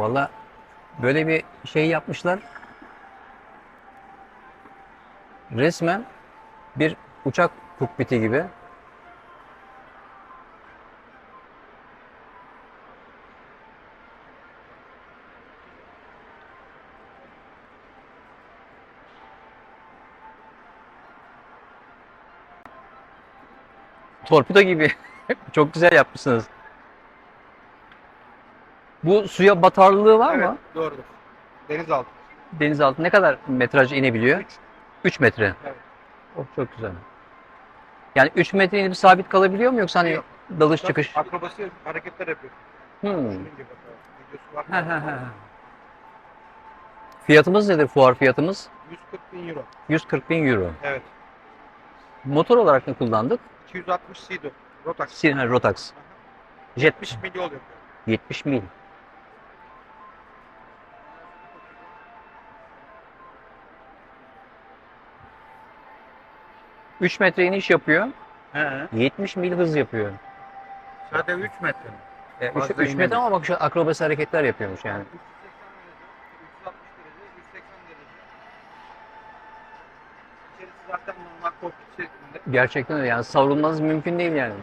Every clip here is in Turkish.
Valla böyle bir şey yapmışlar. Resmen bir uçak kokpiti gibi. Torpido gibi. Çok güzel yapmışsınız. Bu suya batarlılığı var evet, mı? doğrudur. Denizaltı. Denizaltı ne kadar metraj inebiliyor? Üç. 3 metre. Evet. Oh, çok güzel. Yani 3 metre inip sabit kalabiliyor mu yoksa hani Yok. dalış çıkış? Akrobasi hareketler yapıyor. Hmm. Ha, ha, ha. Fiyatımız nedir fuar fiyatımız? 140 bin euro. 140 bin euro. Evet. Motor olarak ne kullandık? 260 Sido. Rotax. Sin- ha, Rotax. Aha. Jet 70 milyon oluyor. 70 mil. Üç metre iniş yapıyor. He. 70 mil hız yapıyor. Zaten 3 metre. 3 Fazla metre inmedi. ama bak şu akrobasi hareketler yapıyormuş yani. 380 derece, 360 derece, 180 derece. İçerisi zaten normal kokpit şeklinde. Gerçekten öyle yani savrulmanız mümkün değil yani.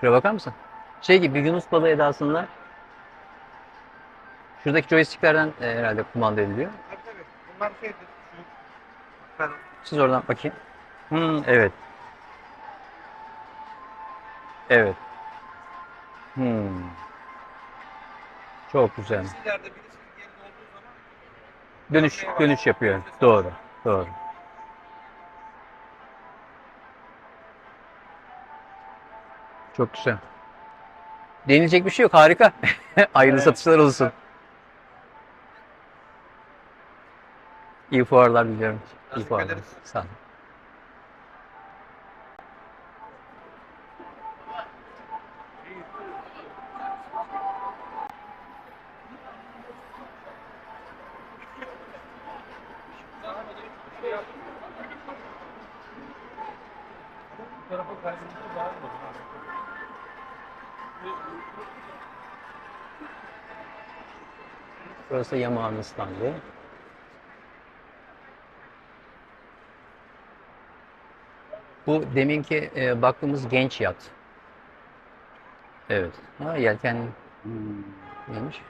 Şuraya bakar mısın? Şey gibi Yunus balığı edasında şuradaki joysticklerden e, herhalde kumanda ediliyor. Tabii tabii. Bunlar şeydir. Şu ben Siz oradan bakayım. Hmm, evet. Evet. Hmm. Çok güzel. birisi olduğu zaman Dönüş dönüş yapıyor. Doğru. Doğru. Çok güzel. Denilecek bir şey yok. Harika. Hayırlı satışlar olsun. İyi fuarlar diliyorum. İyi fuarlar. ederiz. Sağ olun. Burası Yamaha'nın standı. Bu deminki e, baktığımız genç yat. Evet. Ha, yelken neymiş?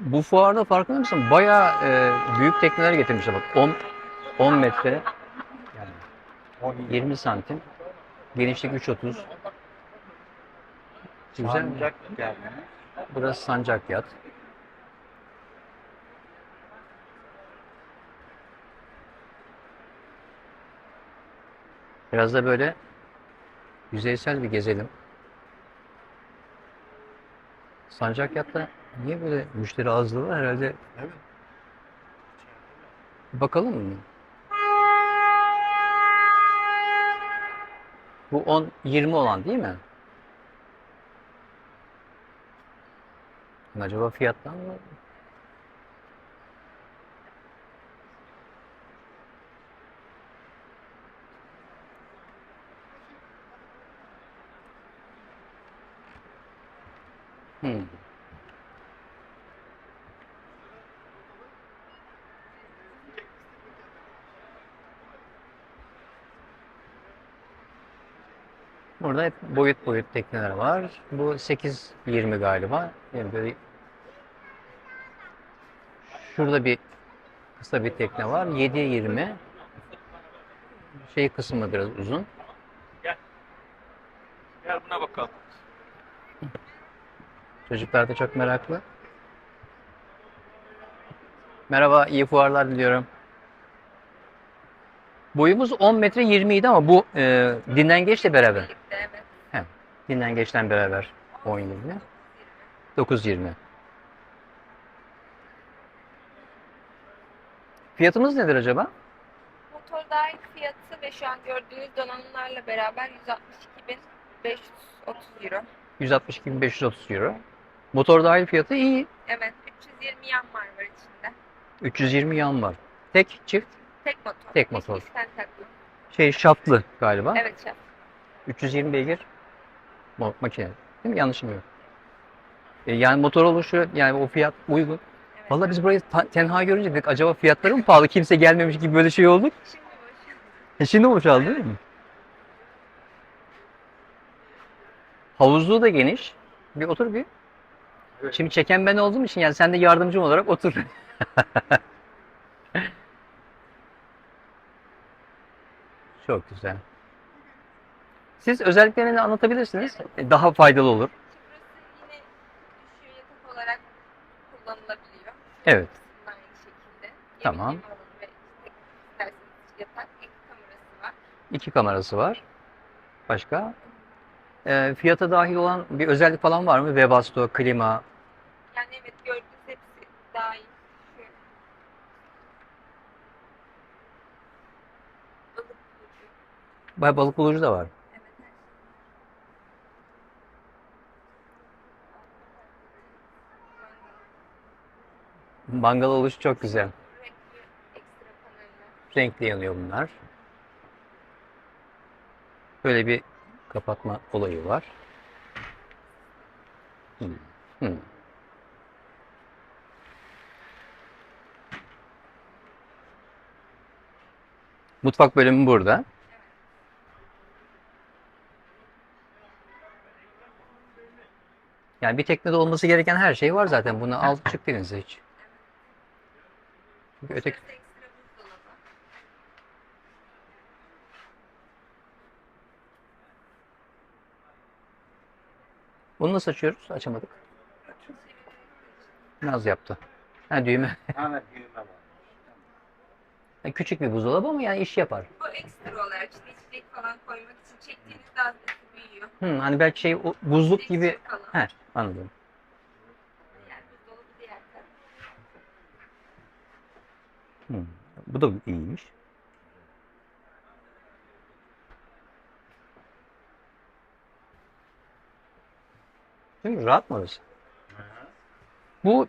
Bu fuarda farkında mısın? Bayağı e, büyük tekneler getirmişler bak. 10 10 metre yani 20 santim. Genişlik 3.30. Güzel mi? Sancak yani. Burası sancak yat. Biraz da böyle yüzeysel bir gezelim. Sancak yatta niye böyle müşteri azlığı var herhalde? Evet. Bakalım mı? Bu 10 20 olan değil mi? Acaba fiyattan mı? Hmm. Burada hep boyut boyut tekneler var. Bu 8.20 galiba. Yani böyle Şurada bir kısa bir tekne var. 7.20. Şey kısmı biraz uzun. Gel buna bakalım. Çocuklar da çok meraklı. Merhaba, iyi fuarlar diliyorum. Boyumuz 10 metre 20 idi ama bu e, dinlengeçle beraber. Evet. He, dinlengeçten beraber 10 20. 9 20. Fiyatımız nedir acaba? Motor dahil fiyatı ve şu an gördüğünüz donanımlarla beraber 162.530 euro. 162.530 euro. Motor dahil fiyatı iyi. Evet, 320 yan var var içinde. 320 yan var. tek çift Tek motor. Tek motor. Takma. şey şaftlı galiba. Evet şef. 320 beygir mo- makine. Değil mi? Yanlışım yok. E, yani motor oluşu yani o fiyat uygun. Evet. Vallahi biz burayı ta- tenha görünce dedik acaba fiyatları mı pahalı? Kimse gelmemiş gibi böyle şey olduk. Şimdi boş. E şimdi boşaldı değil mi? Havuzluğu da geniş. Bir otur bir. Evet. Şimdi çeken ben olduğum için yani sen de yardımcım olarak otur. Çok güzel. Siz özelliklerini anlatabilirsiniz. E, Daha faydalı olur. Evet. Tamam. İki kamerası var. Başka? E, fiyata dahil olan bir özellik falan var mı? Webasto, klima. Yani evet gördüğünüz hepsi dahil. Şu balık bulucu. Bay- Balık bulucu da var. Mangal oluşu çok güzel. Renkli yanıyor bunlar. Böyle bir kapatma olayı var. Hmm. Hmm. Mutfak bölümü burada. Yani bir teknede olması gereken her şey var zaten. Bunu al çık denize hiç. Çünkü öteki. Bunu nasıl açıyoruz? Açamadık. Naz yaptı. Ha düğme. Hala düğme var. Yani küçük bir buzdolabı ama yani iş yapar. Bu ekstra olarak işte içecek falan koymak için çektiğinizde az büyüyor. Hı, hani belki şey o buzluk gibi. Ekstra Falan. He anladım. Yani buzdolabı diğer taraf. Hı, bu da iyiymiş. Değil mi? Rahat mı orası? Bu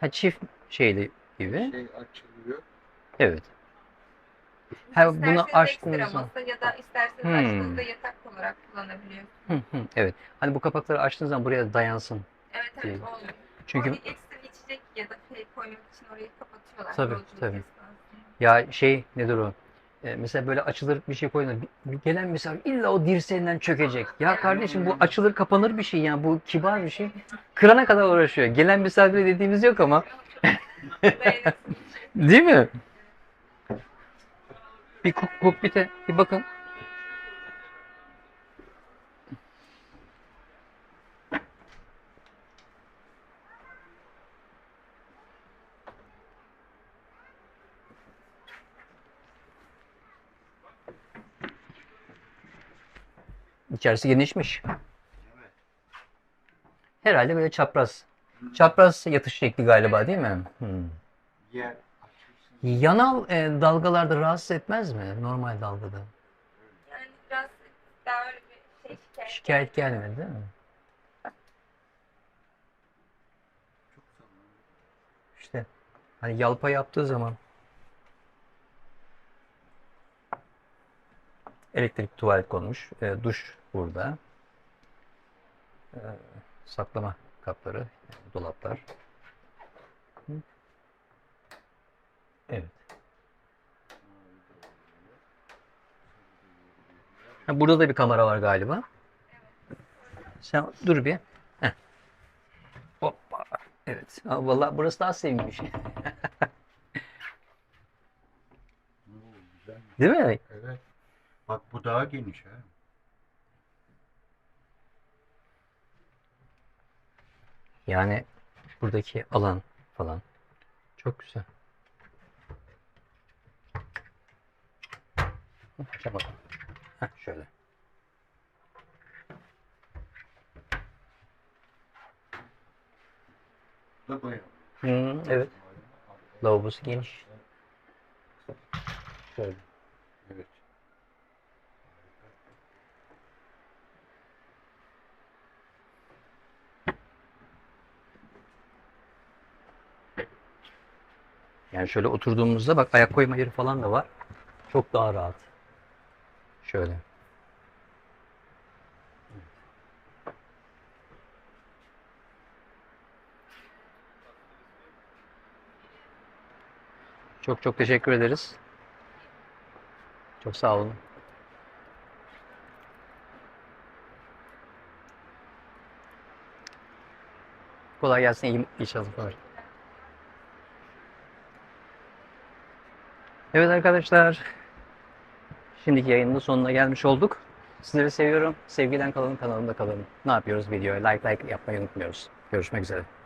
ha, çift şeyli gibi. Şey açılıyor. Evet. Ha, bunu İsterseniz açtığınız ekstra zaman. masa ya da isterseniz Hmm. açtığınızda yatak olarak kullanabiliyor. Hı hı, evet. Hani bu kapakları açtığınız zaman buraya dayansın. Evet evet Değil. olmuyor. Çünkü Çünkü ekstra içecek ya da şey koymak için orayı kapatıyorlar. Tabii, yolculuk tabii. esnasında. Ya şey nedir o? Ee, mesela böyle açılır bir şey koyun. bir- bir Gelen misafir illa o dirseğinden çökecek. Ya kardeşim bu açılır kapanır bir şey yani bu kibar bir şey. Kırana kadar uğraşıyor. Gelen misafire dediğimiz yok ama. Dayanıksız. Değil mi? Bir kok kokpite bir bakın. İçerisi genişmiş. Herhalde böyle çapraz. Çapraz yatış şekli galiba değil mi? Hmm. Açılsın. Yanal e, dalgalarda rahatsız etmez mi? Normal dalgada. Yani biraz daha öyle bir şey şikayet. Şikayet gelmedi değil mi? İşte hani yalpa yaptığı zaman elektrik tuvalet konmuş. E, duş burada. E, saklama kapları, yani dolaplar. Hı. Evet. Ha, burada da bir kamera var galiba. Sen dur bir. Heh. Hoppa. Evet. Ha, vallahi burası daha sevimli Oo, güzel. Değil mi? Evet. Bak bu daha geniş ha. Yani buradaki alan falan çok güzel. Açamadım. Heh, şöyle. Hı, evet. Lavabosu geniş. Şöyle. Evet. Yani şöyle oturduğumuzda bak ayak koyma yeri falan da var. Çok daha rahat. Şöyle. Çok çok teşekkür ederiz. Çok sağ olun. Kolay gelsin. iyi, iyi çalışmalar. Evet arkadaşlar. Şimdiki yayının sonuna gelmiş olduk. Sizleri seviyorum. Sevgiden kalın, kanalımda kalın. Ne yapıyoruz? Videoya like like yapmayı unutmuyoruz. Görüşmek üzere.